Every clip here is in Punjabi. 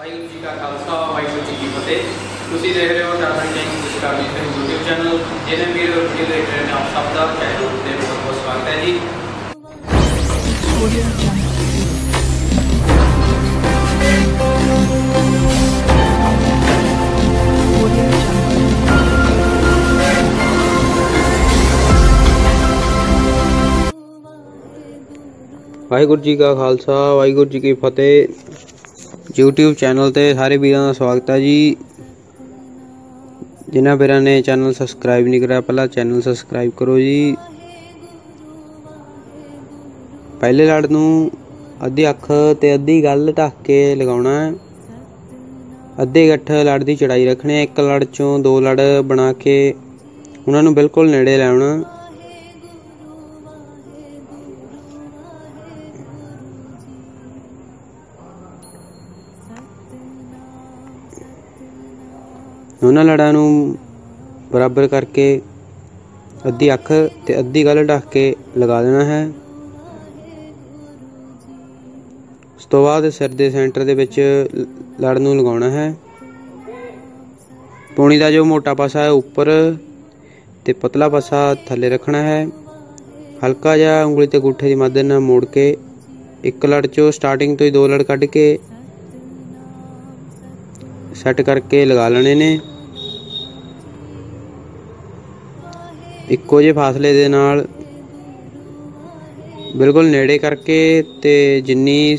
ਵਾਹਿਗੁਰੂ ਜੀ ਕਾ ਖਾਲਸਾ, ਵਾਹਿਗੁਰੂ ਜੀ ਕੀ ਫਤਿਹ। ਤੁਸੀਂ ਦੇਖ ਰਹੇ ਹੋ ਟਾਟਾ ਟੈਂਕ ਡਿਸਕਵਰੀ ਤੇ YouTube ਚੈਨਲ ਜਿਹਨੇ ਵੀਡੀਓ ਵੀਡੀਓ ਦੇਖ ਰਹੇ ਨੇ ਆਪ ਸਭ ਦਾ। ਚੈਨਲ ਤੇ ਬਹੁਤ ਬਹੁਤ ਸਵਾਗਤ ਹੈ ਜੀ। ਵਾਹਿਗੁਰੂ ਜੀ ਕਾ ਖਾਲਸਾ, ਵਾਹਿਗੁਰੂ ਜੀ ਕੀ ਫਤਿਹ। YouTube ਚੈਨਲ ਤੇ ਸਾਰੇ ਵੀਰਾਂ ਦਾ ਸਵਾਗਤ ਹੈ ਜੀ। ਜਿਨ੍ਹਾਂ ਵੀਰਾਂ ਨੇ ਚੈਨਲ ਸਬਸਕ੍ਰਾਈਬ ਨਹੀਂ ਕਰਿਆ, ਪਹਿਲਾਂ ਚੈਨਲ ਸਬਸਕ੍ਰਾਈਬ ਕਰੋ ਜੀ। ਪਹਿਲੇ ਲੜ ਨੂੰ ਅੱਧੀ ਅੱਖ ਤੇ ਅੱਧੀ ਗੱਲ ਢੱਕ ਕੇ ਲਗਾਉਣਾ ਹੈ। ਅੱਧੇ ਗੱਠ ਲੜ ਦੀ ਚੜਾਈ ਰੱਖਣੀ ਹੈ। ਇੱਕ ਲੜ ਚੋਂ ਦੋ ਲੜ ਬਣਾ ਕੇ ਉਹਨਾਂ ਨੂੰ ਬਿਲਕੁਲ ਨੇੜੇ ਲਾਉਣਾ ਉਹਨਾਂ ਲੜਾਂ ਨੂੰ ਬਰਾਬਰ ਕਰਕੇ ਅੱਧੀ ਅੱਖ ਤੇ ਅੱਧੀ ਗੱਲ ਢੱਕ ਕੇ ਲਗਾ ਦੇਣਾ ਹੈ। ਉਸ ਤੋਂ ਬਾਅਦ ਸਿਰ ਦੇ ਸੈਂਟਰ ਦੇ ਵਿੱਚ ਲੜ ਨੂੰ ਲਗਾਉਣਾ ਹੈ। ਪੌਣੀ ਦਾ ਜੋ ਮੋਟਾ ਪਾਸਾ ਹੈ, ਉੱਪਰ ਤੇ ਪਤਲਾ ਪਾਸਾ ਥੱਲੇ ਰੱਖਣਾ ਹੈ। ਹਲਕਾ ਜਿਹਾ ਉਂਗਲੀ ਤੇ ਗੁੱਠੇ ਦੀ ਮਦਦ ਨਾਲ ਮੋੜ ਕੇ ਇੱਕ ਲੜ ਚੋਂ ਸਟਾਰਟਿੰਗ ਤੋਂ ਹੀ ਦੋ ਲੜ ਕੱਢ ਕੇ ਸੈੱਟ ਕਰਕੇ ਲਗਾ ਲੈਣੇ ਨੇ। ਇੱਕੋ ਜਿਹੇ ਫਾਸਲੇ ਦੇ ਨਾਲ ਬਿਲਕੁਲ ਨੇੜੇ ਕਰਕੇ ਤੇ ਜਿੰਨੀ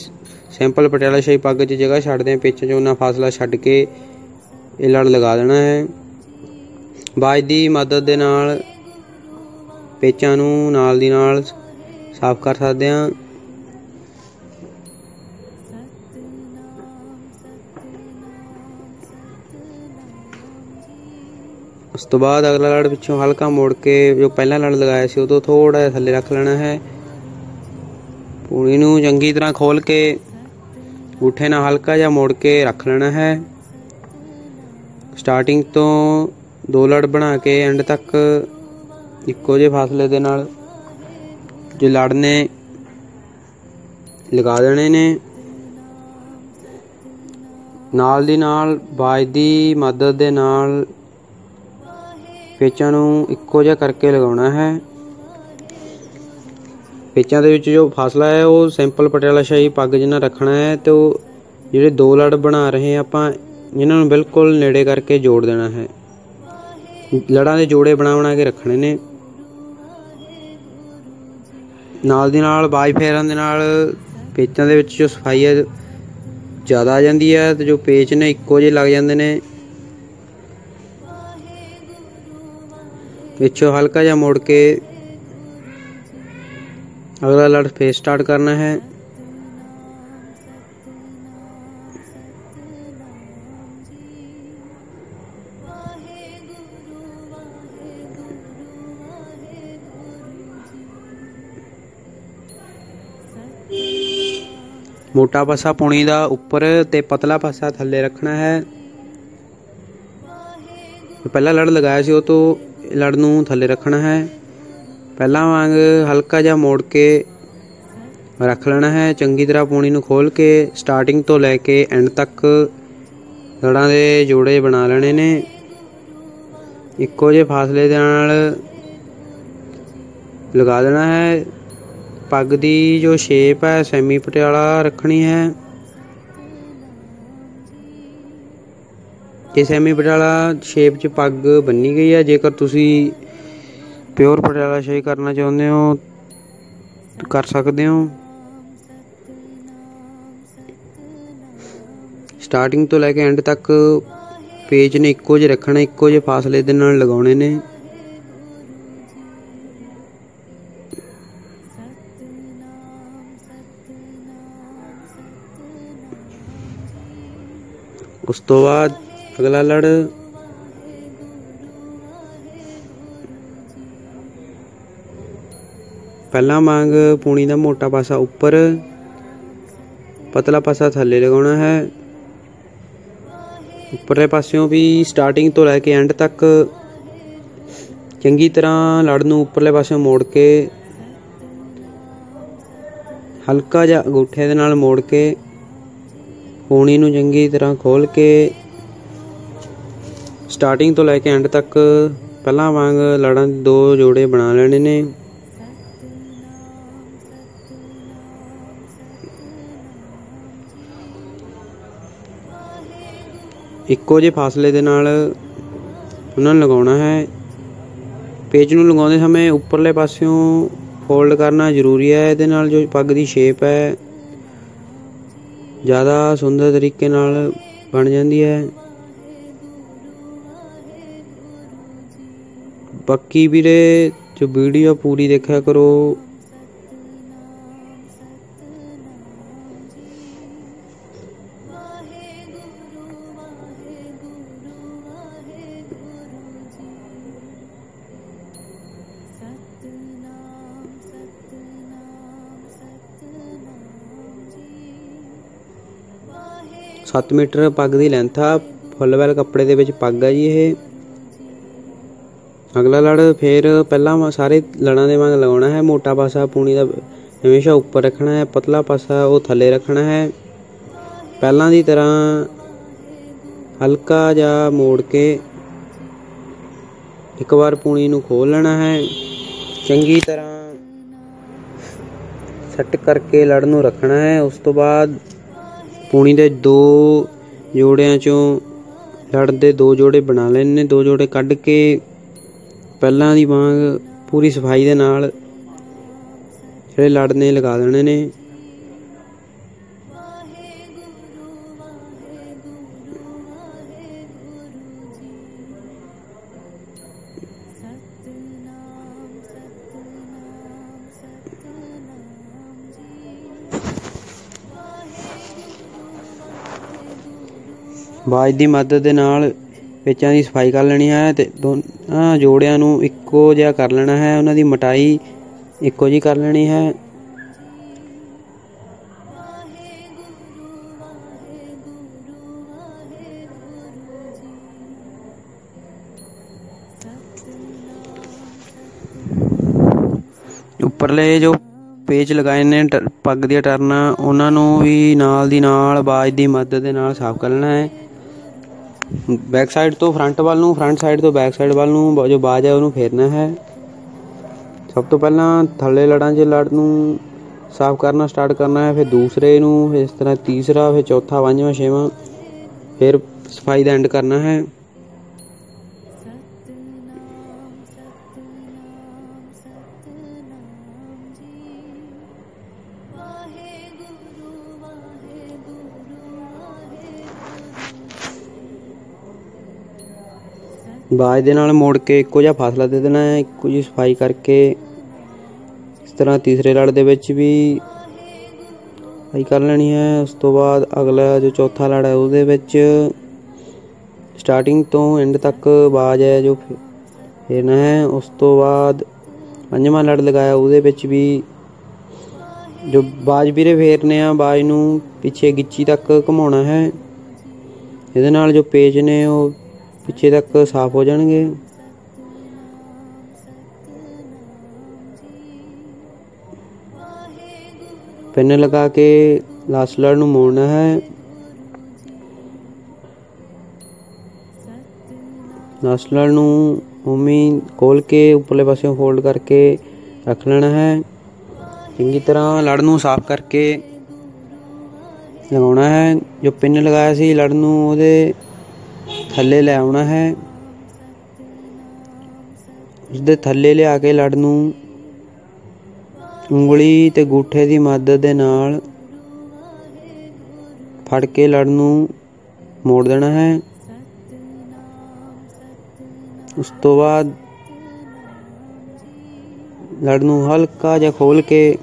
ਸਿੰਪਲ ਪਟਿਆਲਾ ਸ਼ਾਹੀ ਪੱਗ 'ਚ ਜਗ੍ਹਾ ਛੱਡਦੇ ਆ, ਪਿੱਛੇ 'ਚ ਉਹਨਾਂ ਫਾਸਲਾ ਛੱਡ ਕੇ ਇਹ ਲੜ ਲਗਾ ਦੇਣਾ ਹੈ। ਬਾਜ ਦੀ ਮਦਦ ਦੇ ਨਾਲ, ਪੇਚਾਂ ਨੂੰ ਨਾਲ ਦੀ ਨਾਲ ਸਾਫ਼ ਕਰ ਸਕਦੇ ਹਾਂ। ਉਸ ਤੋਂ ਬਾਅਦ ਅਗਲਾ ਲੜ ਪਿੱਛੋਂ ਹਲਕਾ ਮੋੜ ਕੇ ਜੋ ਪਹਿਲਾ ਲੜ ਲਗਾਇਆ ਸੀ ਉਹ ਤੋਂ ਥੋੜਾ ਜਿਹਾ ਥੱਲੇ ਰੱਖ ਲੈਣਾ ਹੈ। ਪੂਣੀ ਨੂੰ ਚੰਗੀ ਤਰ੍ਹਾਂ ਖੋਲ ਕੇ ਉਠੇ ਨਾਲ ਹਲਕਾ ਜਿਹਾ ਮੋੜ ਕੇ ਰੱਖ ਲੈਣਾ ਹੈ। ਸਟਾਰਟਿੰਗ ਤੋਂ ਦੋ ਲੜ ਬਣਾ ਕੇ ਐਂਡ ਤੱਕ ਇੱਕੋ ਜਿਹੇ ਫਾਸਲੇ ਦੇ ਨਾਲ ਜੋ ਲੜ ਨੇ ਲਗਾ ਦੇਣੇ ਨੇ। ਨਾਲ ਦੀ ਨਾਲ ਬਾਜ ਦੀ ਮਦਦ ਦੇ ਨਾਲ ਪੇਚਾਂ ਨੂੰ ਇੱਕੋ ਜਿਹਾ ਕਰਕੇ ਲਗਾਉਣਾ ਹੈ। ਪੇਚਾਂ ਦੇ ਵਿੱਚ ਜੋ ਫਾਸਲਾ ਹੈ, ਉਹ ਸਿੰਪਲ ਪਟਿਆਲਾ ਸ਼ਾਹੀ ਪੱਗ ਜਿੰਨਾ ਰੱਖਣਾ ਹੈ ਤੇ ਉਹ ਜਿਹੜੇ ਦੋ ਲੜ ਬਣਾ ਰਹੇ ਹਾਂ ਆਪਾਂ ਇਹਨਾਂ ਨੂੰ ਬਿਲਕੁਲ ਨੇੜੇ ਕਰਕੇ ਜੋੜ ਦੇਣਾ ਹੈ। ਲੜਾਂ ਦੇ ਜੋੜੇ ਬਣਾ ਬਣਾ ਕੇ ਰੱਖਣੇ ਨੇ। ਨਾਲ ਦੀ ਨਾਲ, ਬਾਜ ਫੇਰਨ ਦੇ ਨਾਲ ਪੇਚਾਂ ਦੇ ਵਿੱਚ ਜੋ ਸਫ਼ਾਈ ਹੈ, ਜ਼ਿਆਦਾ ਆ ਜਾਂਦੀ ਹੈ ਤੇ ਜੋ ਪੇਚ ਨੇ ਇੱਕੋ ਜਿਹੇ ਲੱਗ ਜਾਂਦੇ ਨੇ। ਵਿੱਚੋਂ ਹਲਕਾ ਜਿਹਾ ਮੋੜ ਕੇ ਅਗਲਾ ਲੜ ਫੇਰ ਸਟਾਰਟ ਕਰਨਾ ਹੈ ਮੋਟਾ ਪਾਸਾ ਪੁਣੀ ਦਾ ਉੱਪਰ ਤੇ ਪਤਲਾ ਪਾਸਾ ਥੱਲੇ ਰੱਖਣਾ ਹੈ ਜੋ ਪਹਿਲਾ ਲੜ ਲਗਾਇਆ ਸੀ ਉਹ ਤੋਂ ਇਹ ਲੜ ਨੂੰ ਥੱਲੇ ਰੱਖਣਾ ਹੈ। ਪਹਿਲਾਂ ਵਾਂਗ ਹਲਕਾ ਜਿਹਾ ਮੋੜ ਕੇ ਰੱਖ ਲੈਣਾ ਹੈ। ਚੰਗੀ ਤਰ੍ਹਾਂ ਪੂਣੀ ਨੂੰ ਖੋਲ ਕੇ ਸਟਾਰਟਿੰਗ ਤੋਂ ਲੈ ਕੇ ਐਂਡ ਤੱਕ ਲੜਾਂ ਦੇ ਜੋੜੇ ਬਣਾ ਲੈਣੇ ਨੇ। ਇੱਕੋ ਜਿਹੇ ਫਾਸਲੇ ਦੇ ਨਾਲ ਲਗਾ ਦੇਣਾ ਹੈ। ਪੱਗ ਦੀ ਜੋ ਸ਼ੇਪ ਹੈ ਸੈਮੀ ਪਟਿਆਲਾ ਰੱਖਣੀ ਹੈ। ਇਹ ਸੈਮੀ ਪਟਿਆਲਾ ਸ਼ੇਪ 'ਚ ਪੱਗ ਬੰਨੀ ਗਈ ਹੈ ਜੇਕਰ ਤੁਸੀਂ ਪਿਓਰ ਪਟਿਆਲਾ ਸ਼ਾਹੀ ਕਰਨਾ ਚਾਹੁੰਦੇ ਹੋ, ਕਰ ਸਕਦੇ ਹੋ। ਸਟਾਰਟਿੰਗ ਤੋਂ ਲੈ ਕੇ ਐਂਡ ਤੱਕ ਪੇਜ ਨੇ ਇੱਕੋ ਜਿਹੇ ਰੱਖਣਾ, ਇੱਕੋ ਜਿਹੇ ਫਾਸਲੇ ਦੇ ਨਾਲ ਲਗਾਉਣੇ ਨੇ। ਉਸ ਤੋਂ ਬਾਅਦ ਅਗਲਾ ਲੜ। ਪਹਿਲਾ ਮੰਗ, ਪੂਣੀ ਦਾ ਮੋਟਾ ਪਾਸਾ ਉੱਪਰ। ਪਤਲਾ ਪਾਸਾ ਥੱਲੇ ਲਗਾਉਣਾ ਹੈ। ਉੱਪਰਲੇ ਪਾਸਿਓਂ ਵੀ ਸਟਾਰਟਿੰਗ ਤੋਂ ਲੈ ਕੇ ਐਂਡ ਤੱਕ। ਚੰਗੀ ਤਰ੍ਹਾਂ ਲੜ ਨੂੰ ਉੱਪਰਲੇ ਪਾਸਿਓਂ ਮੋੜ ਕੇ। ਹਲਕਾ ਜਿਹਾ ਅੰਗੂਠੇ ਦੇ ਨਾਲ ਮੋੜ ਕੇ। ਪੂਣੀ ਨੂੰ ਚੰਗੀ ਤਰ੍ਹਾਂ ਖੋਲ ਕੇ। ਸਟਾਰਟਿੰਗ ਤੋਂ ਲੈ ਕੇ ਐਂਡ ਤੱਕ ਪਹਿਲਾਂ ਵਾਂਗ ਲੜਾਂ ਦੋ ਜੋੜੇ ਬਣਾ ਲੈਣੇ ਨੇ। ਇੱਕੋ ਜਿਹੇ ਫਾਸਲੇ ਦੇ ਨਾਲ ਉਹਨਾਂ ਨੂੰ ਲਗਾਉਣਾ ਹੈ। ਪੇਜ ਨੂੰ ਲਗਾਉਂਦੇ ਸਮੇਂ ਉੱਪਰਲੇ ਪਾਸਿਓਂ ਫੋਲਡ ਕਰਨਾ ਜ਼ਰੂਰੀ ਹੈ। ਇਹਦੇ ਨਾਲ ਜੋ ਪੱਗ ਦੀ ਸ਼ੇਪ ਹੈ, ਜ਼ਿਆਦਾ ਸੁੰਦਰ ਤਰੀਕੇ ਨਾਲ ਬਣ ਜਾਂਦੀ ਹੈ। ਬਾਕੀ ਵੀਰੇ, ਜੋ ਵੀਡੀਓ ਪੂਰੀ ਦੇਖਿਆ ਕਰੋ। ਸੱਤ ਮੀਟਰ ਪੱਗ ਦੀ ਲੈਂਥ ਆ। ਫੁੱਲ ਵੈਲ ਕੱਪੜੇ ਦੇ ਵਿੱਚ ਪੱਗ ਆ ਜੀ ਇਹ। ਅਗਲਾ ਲੜ ਫੇਰ ਪਹਿਲਾਂ ਸਾਰੇ ਲੜਾਂ ਦੇ ਵਾਂਗ ਲਗਾਉਣਾ ਹੈ। ਮੋਟਾ ਪਾਸਾ ਪੂਣੀ ਦਾ ਹਮੇਸ਼ਾ ਉੱਪਰ ਰੱਖਣਾ ਹੈ। ਪਤਲਾ ਪਾਸਾ ਉਹ ਥੱਲੇ ਰੱਖਣਾ ਹੈ। ਪਹਿਲਾਂ ਦੀ ਤਰ੍ਹਾਂ ਹਲਕਾ ਜਿਹਾ ਮੋੜ ਕੇ ਇੱਕ ਵਾਰ ਪੂਣੀ ਨੂੰ ਖੋਲ ਲੈਣਾ ਹੈ। ਚੰਗੀ ਤਰ੍ਹਾਂ ਸੈੱਟ ਕਰਕੇ ਲੜ ਨੂੰ ਰੱਖਣਾ ਹੈ। ਉਸ ਤੋਂ ਬਾਅਦ ਪੂਣੀ ਦੇ ਦੋ ਜੋੜਿਆਂ ਚੋਂ ਲੜ ਦੇ ਦੋ ਜੋੜੇ ਬਣਾ ਲੈਣੇ ਨੇ। ਦੋ ਜੋੜੇ ਕੱਢ ਕੇ ਪਹਿਲਾਂ ਦੀ ਵਾਂਗ ਪੂਰੀ ਸਫ਼ਾਈ ਦੇ ਨਾਲ ਜਿਹੜੇ ਲੜਨੇ ਲਗਾ ਦੇਣੇ ਨੇ। ਬਾਜ ਦੀ ਮਦਦ ਦੇ ਨਾਲ ਪੇਚਾਂ ਦੀ ਸਫ਼ਾਈ ਕਰ ਲੈਣੀ ਹੈ ਤੇ ਦੋਨਾਂ ਜੋੜਿਆਂ ਨੂੰ ਇੱਕੋ ਜਿਹਾ ਕਰ ਲੈਣਾ ਹੈ, ਉਹਨਾਂ ਦੀ ਮਟਾਈ ਇੱਕੋ ਜਿਹੀ ਕਰ ਲੈਣੀ ਹੈ। ਉੱਪਰਲੇ ਜੋ ਪੇਚ ਲਗਾਏ ਨੇ ਟ- ਪੱਗ ਦੀਆਂ ਟਰਨਾਂ, ਉਹਨਾਂ ਨੂੰ ਵੀ ਨਾਲ ਦੀ ਨਾਲ ਬਾਜ ਦੀ ਮਦਦ ਦੇ ਨਾਲ ਸਾਫ਼ ਕਰ ਲੈਣਾ ਹੈ। ਬੈਕ ਸਾਈਡ ਤੋਂ ਫਰੰਟ ਵੱਲ ਨੂੰ, ਫਰੰਟ ਸਾਈਡ ਤੋਂ ਬੈਕ ਸਾਈਡ ਵੱਲ ਨੂੰ ਜੋ ਬਾਜ ਹੈ, ਉਹਨੂੰ ਫੇਰਨਾ ਹੈ। ਸਭ ਤੋਂ ਪਹਿਲਾਂ ਥੱਲੇ ਲੜਾਂ 'ਚ ਲੜ ਨੂੰ ਸਾਫ਼ ਕਰਨਾ ਸਟਾਰਟ ਕਰਨਾ ਹੈ, ਫਿਰ ਦੂਸਰੇ ਨੂੰ ਫਿਰ ਇਸ ਤਰ੍ਹਾਂ ਤੀਸਰਾ, ਫਿਰ ਚੌਥਾ, ਪੰਜਵਾਂ, ਛੇਵਾਂ, ਫਿਰ ਸਫ਼ਾਈ ਦਾ ਐਂਡ ਕਰਨਾ ਹੈ। ਬਾਜ ਦੇ ਨਾਲ ਮੋੜ ਕੇ ਇੱਕੋ ਜਿਹਾ ਫਾਸਲਾ ਦੇ ਦੇਣਾ ਹੈ, ਇੱਕੋ ਜਿਹੀ ਸਫ਼ਾਈ ਕਰਕੇ ਇਸ ਤਰ੍ਹਾਂ ਤੀਸਰੇ ਲੜ ਦੇ ਵਿੱਚ ਵੀ ਸਫ਼ਾਈ ਕਰ ਲੈਣੀ ਹੈ। ਉਸ ਤੋਂ ਬਾਅਦ ਅਗਲਾ ਜੋ ਚੌਥਾ ਲੜ ਹੈ, ਉਹਦੇ ਵਿੱਚ ਸਟਾਰਟਿੰਗ ਤੋਂ ਐਂਡ ਤੱਕ ਬਾਜ ਹੈ ਜੋ ਫੇ- ਫੇਰਨਾ ਹੈ। ਉਸ ਤੋਂ ਬਾਅਦ ਪੰਜਵਾਂ ਲੜ ਲਗਾਇਆ, ਉਹਦੇ ਵਿੱਚ ਵੀ ਜੋ ਬਾਜ ਵੀਰੇ ਫੇਰਨੇ ਆ, ਬਾਜ ਨੂੰ ਪਿੱਛੇ ਗਿੱਚੀ ਤੱਕ ਘੁਮਾਉਣਾ ਹੈ। ਇਹਦੇ ਨਾਲ ਜੋ ਪੇਜ ਨੇ ਉਹ ਪਿੱਛੇ ਤੱਕ ਸਾਫ਼ ਹੋ ਜਾਣਗੇ। ਪਿੰਨ ਲਗਾ ਕੇ ਲਾਸਟ ਨੂੰ ਮੋੜਨਾ ਹੈ। ਲਾਸਟ ਨੂੰ ਉਮੀ ਖੋਲ ਕੇ ਉੱਪਰਲੇ ਪਾਸਿਓਂ ਫੋਲਡ ਕਰਕੇ ਰੱਖ ਲੈਣਾ ਹੈ। ਚੰਗੀ ਤਰ੍ਹਾਂ ਲੜ ਨੂੰ ਸਾਫ਼ ਕਰਕੇ ਲਗਾਉਣਾ ਹੈ। ਜੋ ਪਿੰਨ ਲਗਾਇਆ ਸੀ ਲੜ ਨੂੰ ਉਹਦੇ ਥੱਲੇ ਲੈ ਆਉਣਾ ਹੈ। ਉਸ ਦੇ ਥੱਲੇ ਲਿਆ ਕੇ ਲੜ ਨੂੰ। ਉਂਗਲੀ ਤੇ ਗੂਠੇ ਦੀ ਮਦਦ ਦੇ ਨਾਲ ਫੜ ਕੇ ਲੜ ਨੂੰ ਮੋੜ ਦੇਣਾ ਹੈ। ਉਸ ਤੋਂ ਬਾਅਦ ਲੜ ਨੂੰ ਹਲਕਾ ਜਿਹਾ ਖੋਲ ਕੇ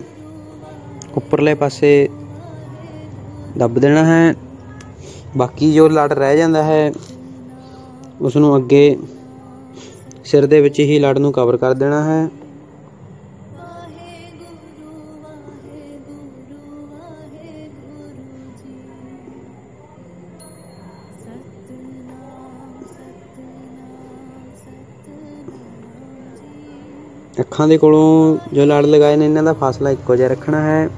ਉੱਪਰਲੇ ਪਾਸੇ ਦੱਬ ਦੇਣਾ ਹੈ। ਬਾਕੀ ਜੋ ਲੜ ਰਹਿ ਜਾਂਦਾ ਹੈ ਉਸ ਨੂੰ ਅੱਗੇ ਸਿਰ ਦੇ ਵਿੱਚ ਹੀ ਲੜ ਨੂੰ ਕਵਰ ਕਰ ਦੇਣਾ ਹੈ। ਅੱਖਾਂ ਦੇ ਕੋਲੋਂ ਜੋ ਲੜ ਲਗਾਏ ਨੇ, ਇਹਨਾਂ ਦਾ ਫਾਸਲਾ ਇੱਕੋ ਜਿਹਾ ਰੱਖਣਾ ਹੈ।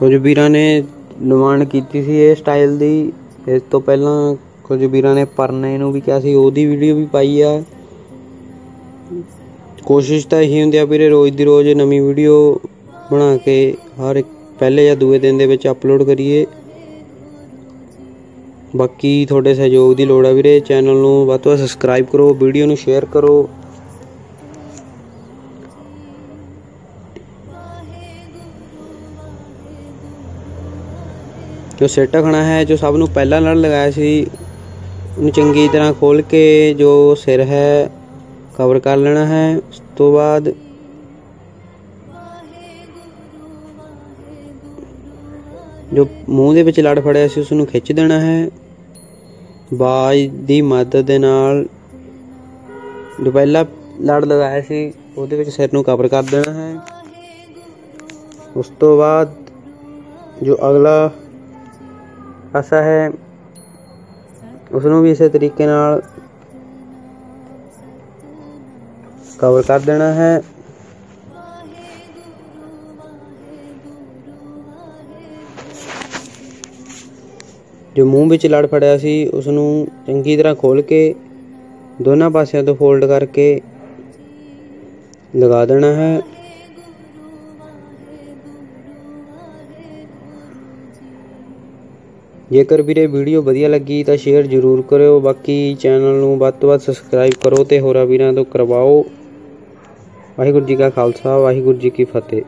ਕੁਝ ਵੀਰਾਂ ਨੇ ਡਿਮਾਂਡ ਕੀਤੀ ਸੀ ਇਹ ਸਟਾਈਲ ਦੀ। ਇਸ ਤੋਂ ਪਹਿਲਾਂ ਕੁਝ ਵੀਰਾਂ ਨੇ ਪਰਨੇ ਨੂੰ ਵੀ ਕਿਹਾ ਸੀ, ਉਹਦੀ ਵੀਡੀਓ ਵੀ ਪਾਈ ਆ। ਕੋਸ਼ਿਸ਼ ਤਾਂ ਇਹੀ ਹੁੰਦੀ ਆ ਵੀਰੇ, ਰੋਜ਼ ਦੀ ਰੋਜ਼ ਨਵੀਂ ਵੀਡੀਓ ਬਣਾ ਕੇ ਹਰ ਇੱਕ ਪਹਿਲੇ ਜਾਂ ਦੂਏ ਦਿਨ ਦੇ ਵਿੱਚ ਅਪਲੋਡ ਕਰੀਏ। ਬਾਕੀ ਤੁਹਾਡੇ ਸਹਿਯੋਗ ਦੀ ਲੋੜ ਆ ਵੀਰੇ ਚੈਨਲ ਨੂੰ ਵੱਧ ਤੋਂ ਵੱਧ ਸਬਸਕ੍ਰਾਈਬ ਕਰੋ ਵੀਡੀਓ ਨੂੰ ਸ਼ੇਅਰ ਕਰੋ। ਜੋ ਸਿਰ ਖਣਾ ਹੈ, ਜੋ ਸਭ ਨੂੰ ਪਹਿਲਾਂ ਲੜ ਲਗਾਇਆ ਸੀ, ਉਹਨੂੰ ਚੰਗੀ ਤਰ੍ਹਾਂ ਖੋਲ ਕੇ ਜੋ ਸਿਰ ਹੈ ਕਵਰ ਕਰ ਲੈਣਾ ਹੈ। ਉਸ ਤੋਂ ਬਾਅਦ ਜੋ ਮੂੰਹ ਦੇ ਵਿੱਚ ਲੜ ਫੜਿਆ ਸੀ ਉਸ ਨੂੰ ਖਿੱਚ ਦੇਣਾ ਹੈ। ਬਾਜ ਦੀ ਮਦਦ ਦੇ ਨਾਲ ਜੋ ਪਹਿਲਾ ਲੜ ਲਗਾਇਆ ਸੀ, ਉਹਦੇ ਵਿੱਚ ਸਿਰ ਨੂੰ ਕਵਰ ਕਰ ਦੇਣਾ ਹੈ। ਉਸ ਤੋਂ ਬਾਅਦ ਜੋ ਅਗਲਾ ਪਾਸਾ ਹੈ ਉਸ ਨੂੰ ਵੀ ਇਸੇ ਤਰੀਕੇ ਨਾਲ ਕਵਰ ਕਰ ਦੇਣਾ ਹੈ। ਜੋ ਮੂੰਹ ਵਿੱਚ ਲੜ ਫੜਿਆ ਸੀ ਉਸ ਨੂੰ ਚੰਗੀ ਤਰ੍ਹਾਂ ਖੋਲ ਕੇ ਦੋਨਾਂ ਪਾਸਿਆਂ ਤੋਂ ਫੋਲਡ ਕਰਕੇ ਲਗਾ ਦੇਣਾ ਹੈ। ਜੇਕਰ ਵੀਰੇ ਵੀਡੀਓ ਵਧੀਆ ਲੱਗੀ ਤਾਂ ਸ਼ੇਅਰ ਜ਼ਰੂਰ ਕਰਿਓ, ਬਾਕੀ ਚੈਨਲ ਨੂੰ ਵੱਧ ਤੋਂ ਵੱਧ ਸਬਸਕ੍ਰਾਈਬ ਕਰੋ ਤੇ ਹੋਰਾਂ ਵੀਰਾਂ ਤੋਂ ਕਰਵਾਓ। ਵਾਹਿਗੁਰੂ ਜੀ ਕਾ ਖਾਲਸਾ, ਵਾਹਿਗੁਰੂ ਜੀ ਕੀ ਫਤਿਹ।